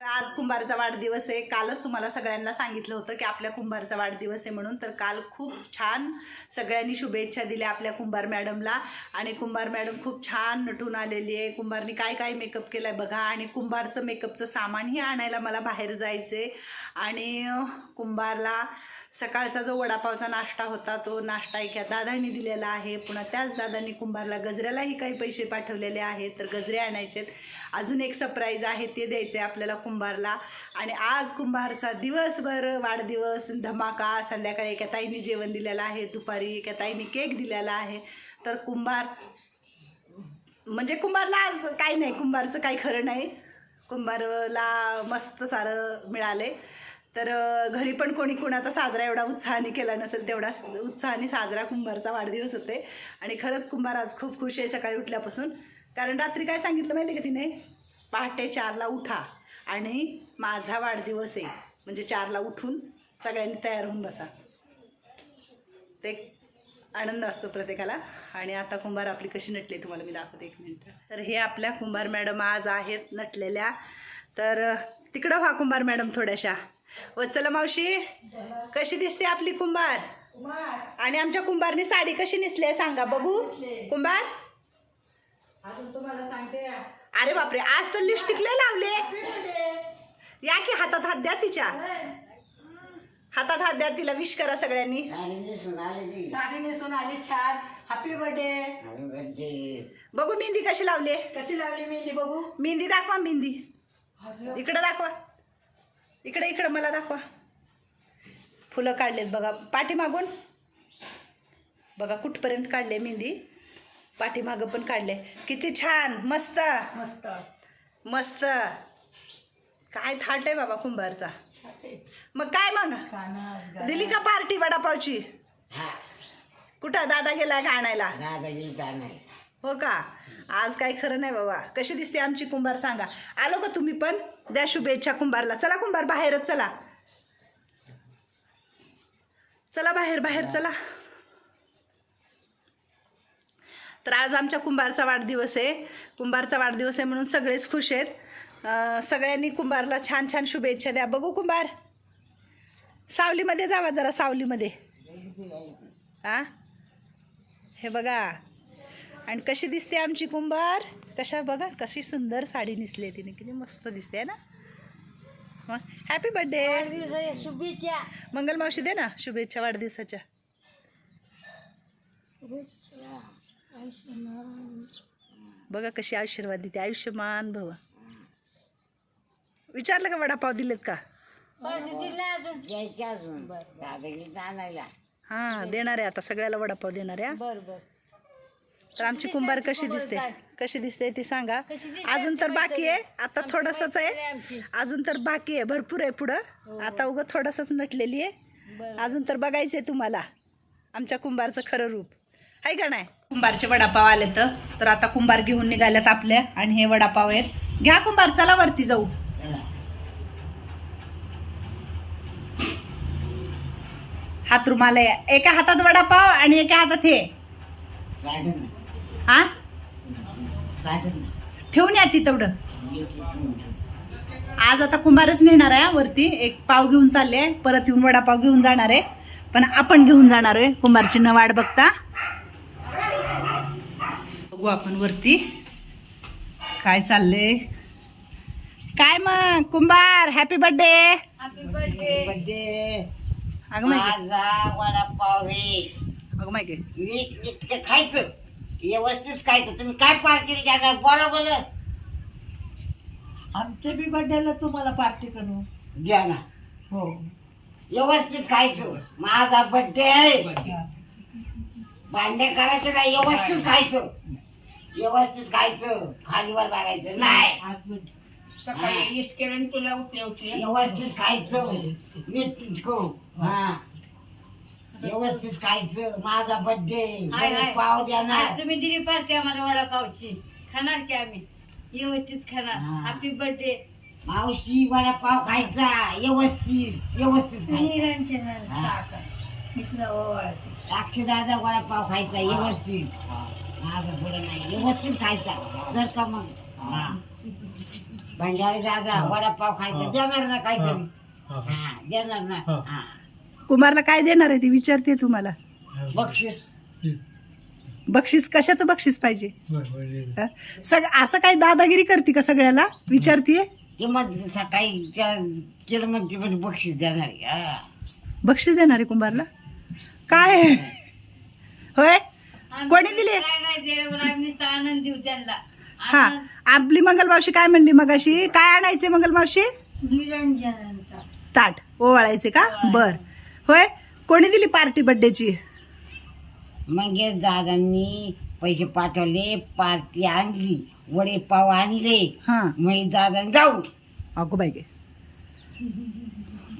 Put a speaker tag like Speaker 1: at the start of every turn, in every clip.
Speaker 1: आज कुंभारचा वाढदिवस आहे. कालच तुम्हाला सगळ्यांना सांगितलं होतं की आपल्या कुंभारचा वाढदिवस आहे म्हणून. तर काल खूप छान सगळ्यांनी शुभेच्छा दिल्या आपल्या कुंभार मॅडमला. आणि कुंभार मॅडम खूप छान नटून आलेली आहे. कुंभारनी काय काय मेकअप केलं आहे बघा. आणि कुंभारचं मेकअपचं सामानही आणायला मला बाहेर जायचं आहे आणि कुंभारला सकाळचा जो वडापावचा नाश्ता होता तो नाश्ता एका दादांनी दिलेला आहे. पुन्हा त्याच दादांनी कुंभारला गजऱ्यालाही काही पैसे पाठवलेले आहेत तर गजरे आणायचे अजून एक सरप्राईज आहे ते द्यायचं आहे आपल्याला कुंभारला. आणि आज कुंभारचा दिवसभर वाढदिवस धमाका संध्याकाळी एका ताईने जेवण दिलेलं आहे दुपारी एका ताईने केक दिलेला आहे. तर कुंभार म्हणजे कुंभारला आज काही नाही कुंभारचं काही खरं नाही. कुंभारला मस्त सारं मिळाले तर घरी पण कोणी कुणाचा साजरा एवढा उत्साहाने केला नसेल तेवढा उत्साहाने साजरा कुंभारचा वाढदिवस होते. आणि खरंच कुंभार आज खूप खुश आहे सकाळी उठल्यापासून. कारण रात्री काय सांगितलं माहिती आहे का तिने? पहाटे चारला उठा आणि माझा वाढदिवस आहे. म्हणजे चारला उठून सगळ्यांनी तयार होऊन बसा. ते आनंद असतो प्रत्येकाला. आणि आता कुंभार आपली कशी नटली तुम्हाला मी दाखवते एक मिनिट. तर हे आपल्या कुंभार मॅडम आज आहेत नटलेल्या. तर तिकडं व्हा कुंभार मॅडम थोड्याशा. व चला मावशी कशी दिसते आपली कुंभार? आणि आमच्या कुंभारनी साडी कशी नेसली आहे सांगा बघू. कुंभार?
Speaker 2: अजून तुम्हाला सांगते
Speaker 1: अरे बापरे आज तर लिपस्टिक लय लावले. या की हातात हात द्या तिच्या. हातात हात द्या तिला विश करा सगळ्यांनी.
Speaker 2: साडी नेसून आली छान. हॅपी बर्थडे
Speaker 1: बघू मेहंदी कशी लावली
Speaker 2: कशी लावली मेहंदी बघू?
Speaker 1: मेहंदी दाखवा मेहंदी. इकडं दाखवा. इकडे इकडं मला दाखवा. फुलं काढलेत बघा. पाठीमागून? बघा कुठपर्यंत काढले मेहंदी? पाठीमागं पण काढले. किती छान! मस्त!
Speaker 2: मस्त.
Speaker 1: मस्त. काय थाट आहे बाबा कुंभारचा. मग काय मग? दिली का पार्टी वडापावची? कुठं? दादा गेला का आणायला? हो का? आज काही खरं नाही बाबा. कशी दिसते आमची कुंभार सांगा. आलो का तुम्ही पण? द्या शुभेच्छा कुंभारला. चला कुंभार बाहेरच चला. चला बाहेर बाहेर चला. तर आज आमच्या कुंभारचा वाढदिवस आहे. कुंभारचा वाढदिवस आहे म्हणून सगळेच खुश आहेत. सगळ्यांनी कुंभारला छान छान शुभेच्छा द्या. बघू कुंभार. सावलीमध्ये जावा जरा सावलीमध्ये. हा हे बघा. आणि कशी दिसते आमची कुंभार? कशा बघा कशी सुंदर साडी नेसली तिने. किती मस्त दिसते ना? मग हॅपी बर्थडे
Speaker 2: शुभेच्छा.
Speaker 1: मंगल मावशी दे ना शुभेच्छा वाढदिवसाच्या. बघा कशी आशीर्वाद देते आयुष्यमान भव. विचारलं का वडापाव दिलेत का? हां देणार आहे आता सगळ्याला वडापाव देणार आहे हा.
Speaker 2: बर बर.
Speaker 1: तर आमची कुंभार कशी दिसते? कशी दिसते ती सांगा. अजून तर बाकी आहे. आता थोडंसंच आहे. अजून तर बाकी आहे. भरपूर आहे पुढं. आता उगं थोडंसंच नटलेली आहे. अजून तर बघायचं आहे तुम्हाला. आमच्या कुंभारचं खरं रूप. आहे का नाही? कुंभारचे वडापाव आले तर. आता कुंभार घेऊन निघाल्यात आपल्या आणि हे वडापाव आहेत. घ्या कुंभार चला वरती जाऊ. हात रुमाल आहे. एका हातात वडापाव आणि एका हातात हे. हा ठेवून या ती तेवढं. आज आता कुंभारच नेणार आहे वरती एक पाव घेऊन चालले परत येऊन वडापाव घेऊन जाणार आहे. पण आपण घेऊन जाणार आहे कुंभारची न वाट बघता. बघू आपण वरती. काय चाललंय? काय मग Kumbhar happy birthday
Speaker 2: happy birthday
Speaker 3: birthday
Speaker 1: अगं माहिती.
Speaker 3: हे
Speaker 1: अगं माहिती.
Speaker 3: खायचं. व्यवस्थित खायचं तुम्ही काय पार्टी द्या बरोबर
Speaker 2: आमच्या बी बर्थडेला तुम्हाला पार्टी करू.
Speaker 3: द्या ना.
Speaker 2: हो.
Speaker 3: व्यवस्थित खायचं. माझा बड्डे आहे. भांडे करायचे नाही व्यवस्थित खायचं. व्यवस्थित खायचं. खालीवर मारायचं नाही.
Speaker 2: सकाळी केलं तुला उठले उठले
Speaker 3: व्यवस्थित खायचं. नीट नीटकं हा. व्यवस्थित खायचं माझा बड्डे
Speaker 4: हाय.
Speaker 3: पाव देणार.
Speaker 4: तुम्ही दिली पार्टी आम्हाला वडापावची. खाणार की आम्ही? व्यवस्थित खाणार.
Speaker 3: हा.
Speaker 4: हॅपी बर्थडे
Speaker 3: मावशी वडापाव खायचा. व्यवस्थित व्यवस्थित खायचा साक्षी दादा वडापाव खायचा व्यवस्थित. पुढे नाही व्यवस्थित खायचा. जर का मग. हा. बंजारे दादा वडापाव खायचं. देणार ना काहीतरी. हा. देणार ना. हा.
Speaker 1: कुंभारला काय देणार आहे ती विचारते तुम्हाला.
Speaker 3: बक्षीस.
Speaker 1: बक्षीस कशाचं बक्षीस पाहिजे? हा? सग असं काय दादागिरी करते का सगळ्याला? विचारतीये?
Speaker 3: ते मग सकाळी त्या- केलं मग ते बक्षीस देणार आहे. हा.
Speaker 1: बक्षीस देणार आहे कुंभारला? काय? होय? कोणी दिली? हा. आपली मंगलमावशी काय म्हणली मगाशी? काय आणायचे मंगलमावशी?
Speaker 4: निरंजनांचा.
Speaker 1: ताट ओवाळायचे का? बर. होय? कोणी दिली पार्टी बर्थडेची
Speaker 3: मग हे दादांनी पैसे पाठवले पार्टी आणली वडे पाव आणले.
Speaker 1: हा.
Speaker 3: मग दादा जाऊ.
Speaker 1: अगो बाई गे.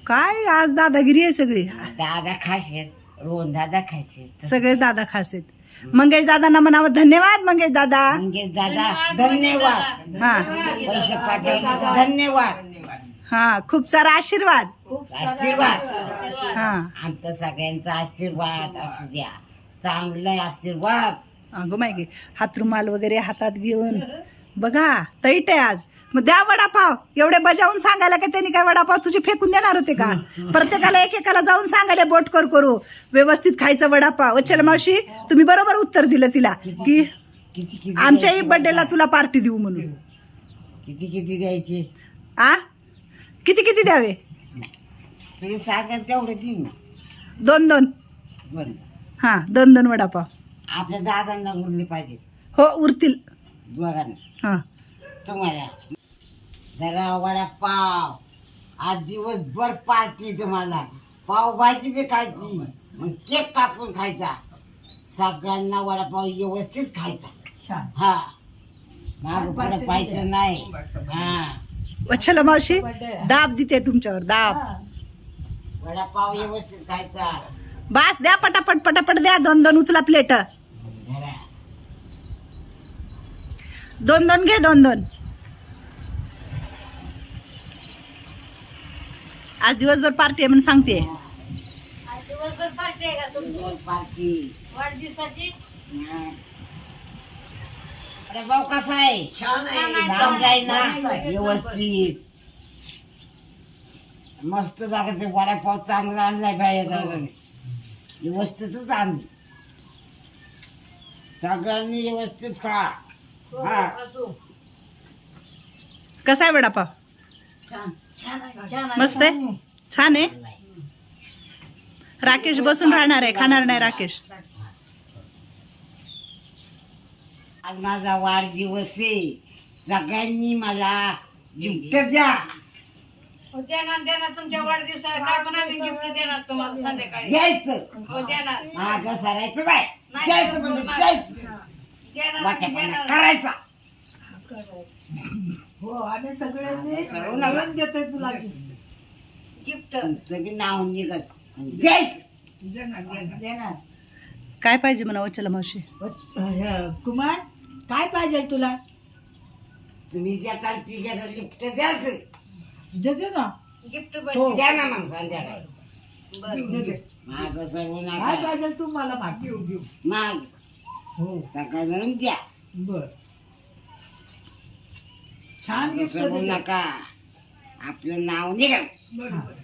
Speaker 1: काय आज दादागिरी आहे सगळी?
Speaker 3: दादा खायचे रोहन दादा खायचे
Speaker 1: सगळे दादा खास आहेत. मंगेश दादांना म्हणावं धन्यवाद मंगेश दादा.
Speaker 3: मंगेश दादा धन्यवाद.
Speaker 1: हा.
Speaker 3: पैसे पाठवले तर धन्यवाद.
Speaker 1: हा खूप सारा आशीर्वाद.
Speaker 3: आशीर्वाद.
Speaker 1: हा.
Speaker 3: आमचा सगळ्यांचा आशीर्वाद असू द्या. चांगला आशीर्वाद.
Speaker 1: अगो गे हात रुमाल वगैरे हातात घेऊन. बघा तैट आहे आज. मग द्या वडापाव. एवढे बजावून सांगायला का त्यांनी काय वडापाव तुझे फेकून देणार होते का? प्रत्येकाला एकेकाला जाऊन सांगायला बोट कर करू. व्यवस्थित खायचं वडापाव. वच्छल मावशी तुम्ही बरोबर उत्तर दिलं तिला. की आमच्याही बर्थडेला तुला पार्टी देऊ म्हणून.
Speaker 3: किती किती द्यायचे?
Speaker 1: आ? किती किती द्यावे?
Speaker 3: तुम्ही सांगाल तेवढं देईन ना.
Speaker 1: दोन दोन.
Speaker 3: बरं.
Speaker 1: हा दोन दोन वडापाव.
Speaker 3: आपल्या दादांना उरले पाहिजे.
Speaker 1: हो उरतील.
Speaker 3: दोघांना.
Speaker 1: हा.
Speaker 3: तुम्हाला. जरा वडापाव. आज दिवसभर पार्टी तुम्हाला. पावभाजी बी खायची. मग केक कापून खायचा. सगळ्यांना वडापाव व्यवस्थित खायचा. हा. माग पाहायचं नाही. हा.
Speaker 1: वच्छल मावशी. दाब देते तुमच्यावर दाब.
Speaker 3: वडापाव व्यवस्थित खायचा.
Speaker 1: बास द्या पटापट पटापट द्या. दोन दोन उचला प्लेट
Speaker 3: जरा.
Speaker 1: दोन दोन घे दोन दोन. आज दिवसभर पार्टी आहे म्हणून सांगते.
Speaker 4: आज दिवसभर पार्टी आहे का तुमची?
Speaker 3: दोन पार्टी
Speaker 4: वाढदिवसाची?
Speaker 3: हा. वडापाव कसा आहे?
Speaker 4: छान आहे.
Speaker 3: लांब जाई ना व्यवस्थित. मस्त जागा ते वडापाव चांगला आणलाय बाहेर व्यवस्थितच आणली. सगळ्यांनी व्यवस्थित खा.
Speaker 4: हो,
Speaker 3: हा.
Speaker 1: कसा आहे वडापाव?
Speaker 4: छान छान आहे छान आहे.
Speaker 1: मस्त आहे? छान आहे? राकेश बसून राहणार आहे खाणार नाही राकेश.
Speaker 3: आज माझा वाढदिवस आहे. सगळ्यांनी मला गिफ्ट द्या.
Speaker 4: हो, देणार देणार. तुमच्या वाढदिवसाला काय पण आम्ही गिफ्ट देणार तुम्हाला संध्याकाळी.
Speaker 3: द्यायचं
Speaker 4: हो देणार.
Speaker 3: माग सरायचं नाही.
Speaker 4: नाही,
Speaker 3: द्यायचं म्हणजे
Speaker 4: नाही.
Speaker 3: द्यायचं
Speaker 4: देणार आम्ही
Speaker 3: वाट्यापणा
Speaker 4: देणार
Speaker 3: करायचा.
Speaker 2: हो आणि सगळ्यांनी तुला.
Speaker 4: गिफ्ट
Speaker 3: तुमचं बी नाव निघत द्यायचं
Speaker 2: देणार
Speaker 1: काय पाहिजे म्हणा वचला मावशी?
Speaker 2: कुमार काय पाहिजे तुला?
Speaker 3: तुम्ही देता ती घेता गिफ्ट द्यायचं.
Speaker 2: देते ना.
Speaker 4: गिफ्ट
Speaker 2: हो.
Speaker 3: द्या ना मग संध्याकाळी.
Speaker 4: बरं.
Speaker 2: देते
Speaker 3: माग सर्व
Speaker 2: काय
Speaker 3: नका
Speaker 2: पाहिजे तू मला माग. घेऊ घेऊ.
Speaker 3: माग.
Speaker 2: हो.
Speaker 3: सकाळ द्या.
Speaker 2: बर. छान
Speaker 3: मागं
Speaker 2: गिफ्ट
Speaker 3: सर्व नका. आपलं नाव निघा.
Speaker 2: बरोबर